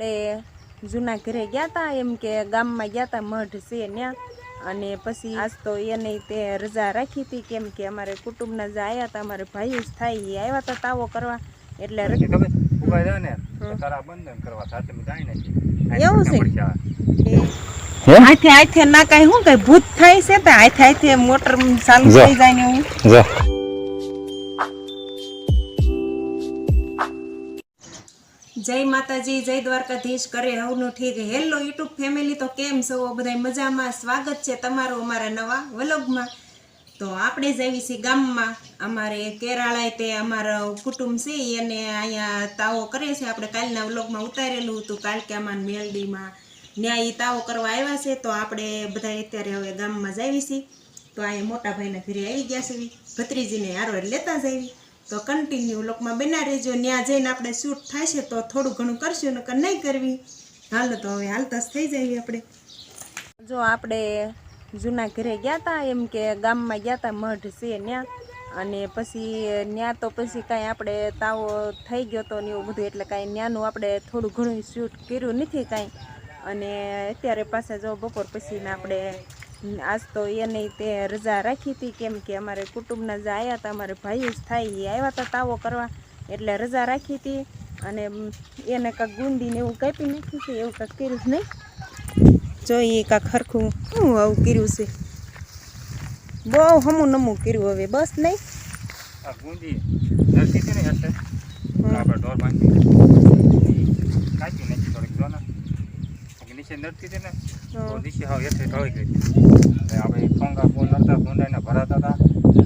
આપણે જૂના ઘરે ગયા હતા એમ કે ગામમાં ગયા હતા મઢ છે ત્યાં. અને પછી આજ તો એને તે રજા રાખી હતી કેમ કે અમારે કુટુંબના જે આવ્યા હતા અમારે ભાઈ જ થાય એ આવ્યા હતા તાવો કરવા. એટલે એવું છે? પડશે આ. હે? હાથે હાથે ના કાંઈ શું કઈ ભૂત થાય છે તો? હાથે હાથે મોટર ચાલુ થઈ જાય ને એવું? જય માતાજી, જય દ્વારકાધીશ કરે હવનું ઠીક. હેલો યુટ્યુબ ફેમિલી તો કેમ છો? બધા મજામાં? સ્વાગત છે તમારું અમારા નવા વલોગમાં. તો આપણે જ છીએ ગામમાં. અમારે કેરાળાએ તે અમારા કુટુંબ છે, એને અહીંયા તાવો કરે છે. આપણે કાલના વ્લોગમાં ઉતારેલું હતું. કાલકામાં ને મેલડીમાં ન્યાય ઈ તાવો કરવા આવ્યા છે. તો આપણે બધા અત્યારે હવે ગામમાં જ આવી છીએ. તો અહીંયા મોટા ભાઈના ઘરે આવી ગયા છે. ભત્રીજીને હારો લેતા જ આવી. તો કન્ટિન્યુ લોકમાં બના રહેજો. ત્યાં જઈને આપણે શૂટ થાય છે તો થોડું ઘણું કરશું, નકર નહીં કરવી. હાલો તો હવે હાલતા થઈ જઈએ આપણે. જો આપણે જૂના ઘરે ગયા હતા એમ કે ગામમાં ગયા હતા મઢ છે ત્યાં અને પછી ત્યાં તો પછી કાંઈ આપણે તાવો થઈ ગયો તો ને એવું બધું, એટલે કાંઈ ત્યાંનું આપણે થોડું ઘણું શૂટ કર્યું નથી કાંઈ. અને અત્યારે પાસે જો બપોર પછીના આપણે આજ તો એને તે રજા રાખી હતી કેમ કે અમારે કુટુંબના જે આવ્યા હતા અમારે ભાઈ જ થાય એ આવ્યા હતા તાવો કરવા એટલે રજા રાખી હતી અને એને કાંક ગુંદીને એવું કાપી નાખ્યું છે એવું કાંક કર્યું જ નહીં? જોઈએ કાંક ખરખું શું આવું કર્યું છે? બહુ હમું નમું કર્યું હવે બસ નહીં? આ ગુંજી નરતી હતી ને હશે હમ. આપણે ઢોર બાંધી કાચી નાખી થોડીક જો ને બાકી નીચે નરતી હતી ને તો હમ. નીચે હાવ હેઠે ઢળી ગઈ. એટલે આપણે ફોંગા ફોન નરતા ફોંડાઈને ભરાતા હતા.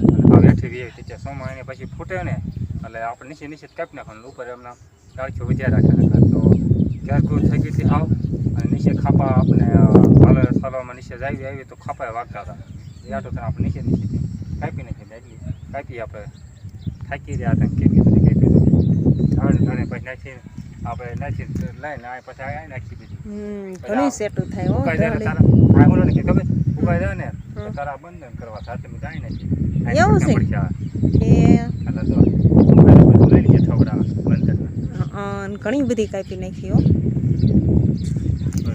અને હાવ હેઠે વી નીચે સોમાં એને પછી ફૂટે ને એટલે આપણે નીચે નીચે જ કાપી નાખવાનું ઉપર એમના ડાળખીઓ વધ્યા રાખે. તો ગેરકુર થઈ ગઈ હતી હાવ. અને નીચે ખાપા આપણે હાલે સાલવામાં નીચે જાવી આવી તો ખાપા વાગતા હતા. એ આટો તો આપણે નીચે નીચેથી કાપી નાખી એટલી કાપી આપણે થાકી રહ્યા હતા કેવી બધી કાપી ધણ ધણે પછી નાખી આપણે નાખી લઈને આ પછી આ નાખી દીધી. હમ ઘણું સેટું થાય હો આ બોલો ને કે ખબર? ઉકાઈ જાય ને તારા બંધન કરવા સાથે મેં કાંઈ નથી. એવું છે? એ એટલે જો બધું લઈ લીધે થવડા બંધન ઘણી બધી કાપી નાખી હો.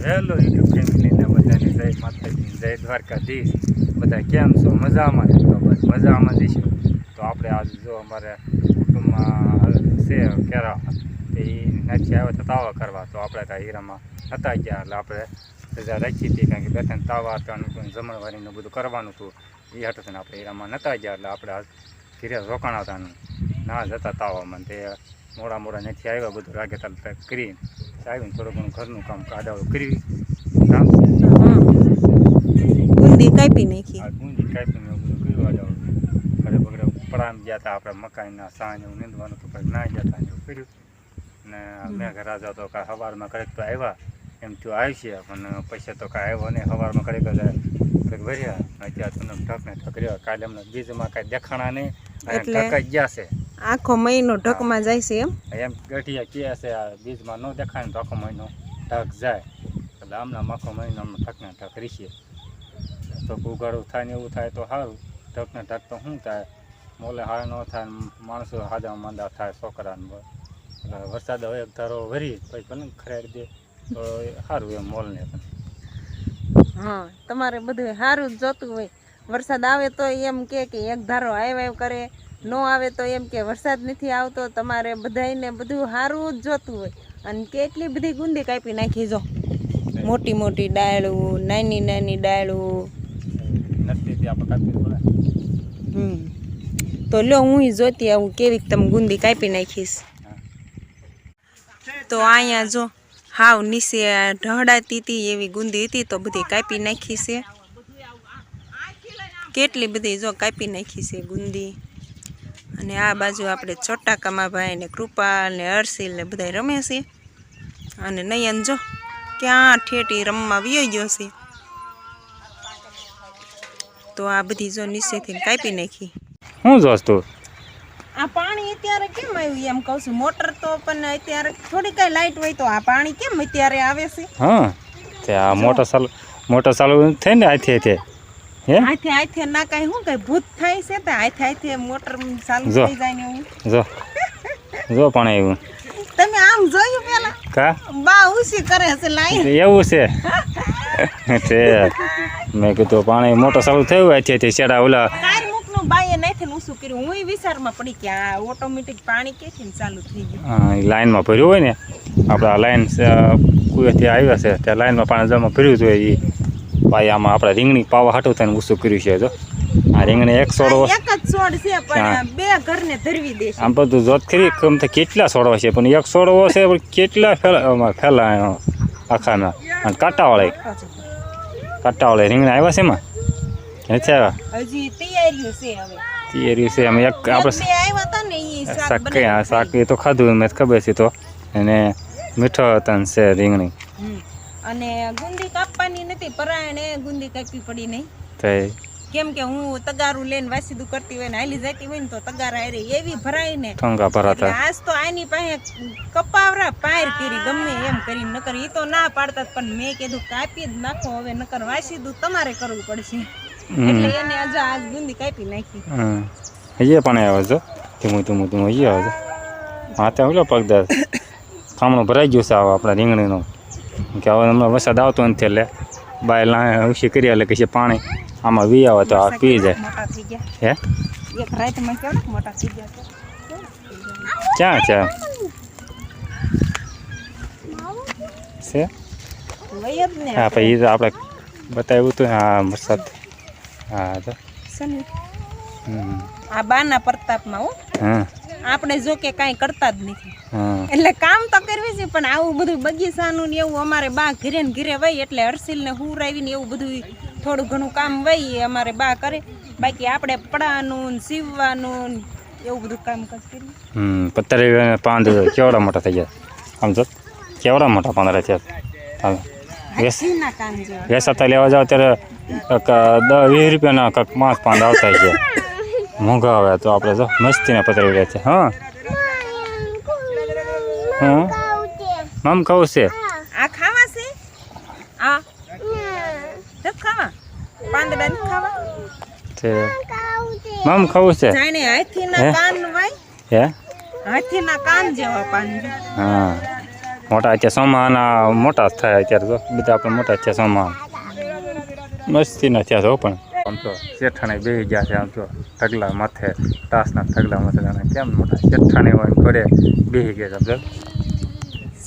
હેલો યુટ્યુબ ફેમિલીને બધાને જય માતાજી જય દ્વારકાધીશ. બધા કેમ છો? મજામાં તો બસ મજામાં જઈશું તો આપણે આજ જો અમારે કુટુંબમાં છે કેરા તે નથી આવ્યો હતા તાવા કરવા. તો આપણે ત્યાં હીરામાં હતા ગયા. એટલે આપણે રજા રાખી હતી કારણ કે બે ત્રણ તાવા હતા જમણવારીનું બધું કરવાનું હતું. એ હતું આપણે હીરામાં નતા ગયા. એટલે આપણે ઘીરે રોકાણા હતા ના જતા તાવામાં. તે મોડા મોડા નથી આવ્યા બધું રાગે તાલ કરી આવીને થોડું ઘણું ઘરનું કામ કાઢાવું કરી. ગુંદી કાપી નાખી. ગુંજી કાપીને એવું બધું કર્યું આડાવું ઘરે બગડે પડામ ગયા હતા આપણે મકાઈના સાંજ એવું નીંદવાનું તો ના ગયા હતા એવું કર્યું. ને મેઘ રાજા તો કાંઈ સવારમાં કડક તો આવ્યા એમ તો આવશે પણ પૈસા તો કાંઈ આવ્યો નહીં. સવારમાં કડક જ કડક ભર્યા અત્યારે તમને ઢક ને ઢક રહ્યા. કાલે અમને બીજમાં કાંઈ દેખાણા નહીં ઢક જ છે. આખો મહિનો ઢકમાં જાય છે એમ? એમ ગઠિયા કહે છે આ બીજમાં ન દેખાય ને તો આખો મહિનો ઢક જાય. એટલે આમના આખો મહિનો અમને ઢકને ઢક રીસીએ તો ઉગાડું થાય ને એવું થાય તો સારું ઢકને ઢક તો શું થાય? મોલે હાર ન થાય માણસો હાજા માંદા થાય છોકરાને વરસાદ હવે ધારો વરી પછી પણ ખરાડી દે. તો સારું એમ મોલને પણ. હા તમારે બધું સારું જ જોતું હોય. વરસાદ આવે તો એમ કે કે એક ધારો આવ્યો આવ કરે ન આવે તો એમ કે વરસાદ નથી આવતો તમારે બધાયને બધું સારું જ જોતું હોય. અને કેટલી બધી ગુંદી કાપી નાખી જો. મોટી મોટી ડાળું નાની નાની ડાળું હમ. તો લો હું જોતી આવું કેવી તમે ગુંદી કાપી નાખીશ. તો અહીંયા જો હાવ નીચે ઢહડાતી હતી એવી ગુંદી હતી તો બધી કાપી નાખી છે. કેટલી બધી જો કાપી નાખી છે ગુંદી. અને આ બાજુ આપણે છોટા કમાભાઈ ને કૃપાલ ને હર્ષિલ ને બધા રમે છે. અને નયન જો ક્યાં ઠેઠી રમવા વયો ગયો છે. તો આ બધી જો નીચેથી કાપી નાખી. શું જોશ તું? આ પાણી અત્યારે કેમ આવ્યું એમ કહું છું? મોટર તો પણ અત્યારે થોડી કઈ લાઈટ હોય તો આ પાણી કેમ અત્યારે આવે છે? હા તે આ મોટર ચાલુ મોટર ચાલુ થઈ ને આથી આથી. હે? ના કઈ શું કઈ ભૂત થાય છે તો? આથી હાથે મોટર ચાલુ. થઈ જાય ને એવું. જો. જો પણ આવ્યું. તમે આમ જોયું પેલા? કા? બા ઉસી કરે છે લાઈ એવું છે. તે મેં કીધું પાણી મોટો ચાલુ થયું છે શેડા ઓલા કાર મુકનું બાઈએ નાખીને ઉસું કર્યું. હું વિચારમાં પડી કે આ ઓટોમેટિક પાણી કેથી ચાલુ થઈ ગયું? અ, ઈ લાઈનમાં ભર્યું હોય ને આપણે લાઈન કુએથી આવ્યા છે ત્યાં લાઈનમાં પાણી જમા ભર્યું હતું એ ભાઈ આમાં આપણે રીંગણી પાવા હાટું થઈને ઊંચું કર્યું છે તો આ રીંગણી એક છોડો એક જ છોડ છે પણ બે ઘરને ધરવી દેશે આમ બધું જોત ખરી કમ તો કેટલા છોડવા છે પણ એક છોડવો છે પણ કેટલા ફેલા ફેલા આખામાં અને કાંટાવાળા કાંટાવાળા રીંગણા આવ્યા છે એમાં? આવ્યા હજી તૈયારીઓ છે હવે. એ છે. એમાં એક આપણે આવ્યા હતા ને ઈ શાક શાક કે બનાવીને આ શાક એ તો ખાધું મેં ખબર છે તો. અને મીઠો તન છે રીંગણી. અને ગુંદી કાપવાની નથી પરાયણે ગુંદી કાપી પડી નહીં. કેમ કે હું તગારું લઈને વાસીદું કરતી હોય ને હાલી જતી હોય ને તો તગાર હારે એવી ભરાય ને. ઠોંગા ભરાતા. આજ તો આની પાસે કપાવરા પાયર કરી ગમે એમ કરી નકર એ તો ના પાડતા પણ મેં કીધું કાપી જ નાખો હવે નકર વાસીદું તમારે કરવું પડશે. એટલે એને આજે આજ કાપી નાખી. પણ આવે છે? ધીમું ધીમું ધીમું એ આવે છે? માથે ઓલો પગદાર. થામણો ભરાઈ ગયો છે આવો આપણા રીંગણીનો. કે હવે હમણાં વરસાદ આવતો નથી એટલે બાય લા ઉછી કરી એટલે કે પાણી. આમાં વી આવે તો આ પી જાય. હે. ક્યાં છે? છે? હા પછી આપણે બતાવ્યું હતું હા વરસાદ. હા તો. શનિ. આ બાના પ્રતાપમાં હો. હા. આપણે જો કે કાંઈ કરતા જ નથી. એટલે કામ તો કરવી છે પણ આવું બધું બગીચાનું ને એવું અમારે બા ઘરે ને ઘરે વહી એટલે હર્ષિલ ને હુરાવીને એવું બધું થોડું ઘણું કામ વહી એ અમારે બા કરે. બાકી આપણે પડાનું ને સીવવાનું એવું બધું કામ કરીએ. હમ પત્તર પાંદ કેવડા મોટા થઈ ગયા? સમજો કેવડા મોટા પાંદડા છે? વેસાતા લેવા જાવ ત્યારે દસ વીસ રૂપિયાના કાંઈક પાંચ પાંદ આવતા છે મોંઘા આવે તો આપણે તો મસ્તીને પતરી રહ્યા છે હા. હા? મમ ખાવું છે? આ ખાવા છે? આ? ખાવા? પાંદડા ખાવા? તે મામ ખાવું છે? જાણે હાથીના હે? કાન હે? કાન જેવા પાંદડા. હા. મોટા છે સોમાના મોટા થયા અત્યારે તો. બધા આપણે મોટા છે સોમા. મસ્તીના થયા છે પણ. આમ તો શેઠાણે બે ગયા છે આમ તો ઠગલા માથે તાસના ઢગલા માથે કેમ મોટા? શેઠાણી હોય ને ઘરે બેસી ગયા સમજો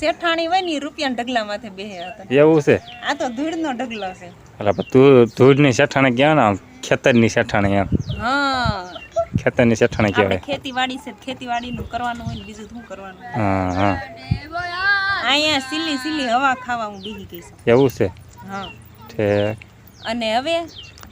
શેઠાણી હોય ને ઈ રૂપિયાના ઢગલા માથે બેહે હતા. એવું છે? આ તો ધૂળનો ઢગલો છે. એટલે તું ધૂળની શેઠાણે ગયા ને આમ? ખેતરની શેઠાણી એમ. હા. ખેતરની શેઠાણી કહેવાય. ખેતીવાડી છે ખેતીવાડીનું કરવાનું હોય ને બીજું શું કરવાનું? હા હા. અહીંયા સીલી સીલી હવા ખાવા હું બીજી ગઈ છું એવું છે? હા. ઠીક. અને હવે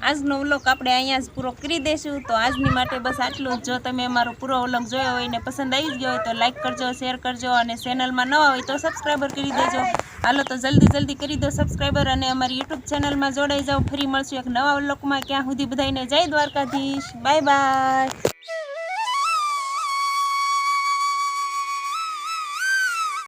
આજનો વ્લોગ આપણે અહીંયા જ પૂરો કરી દઈશું. તો આજની માટે બસ આટલું જ. જો તમે અમારો પૂરો વ્લોગ જોયો હોય ને પસંદ આવી ગયો હોય તો લાઈક કરજો શેર કરજો અને ચેનલમાં નવા હોય તો સબસ્ક્રાઈબર કરી દેજો. હાલો તો જલ્દી જલ્દી કરી દો સબસ્ક્રાઈબર અને અમારી યુટ્યુબ ચેનલમાં જોડાઈ જાઓ. ફરી મળશું એક નવા વ્લોગમાં. ક્યાં સુધી બધાને જય દ્વારકાધીશ. Bye bye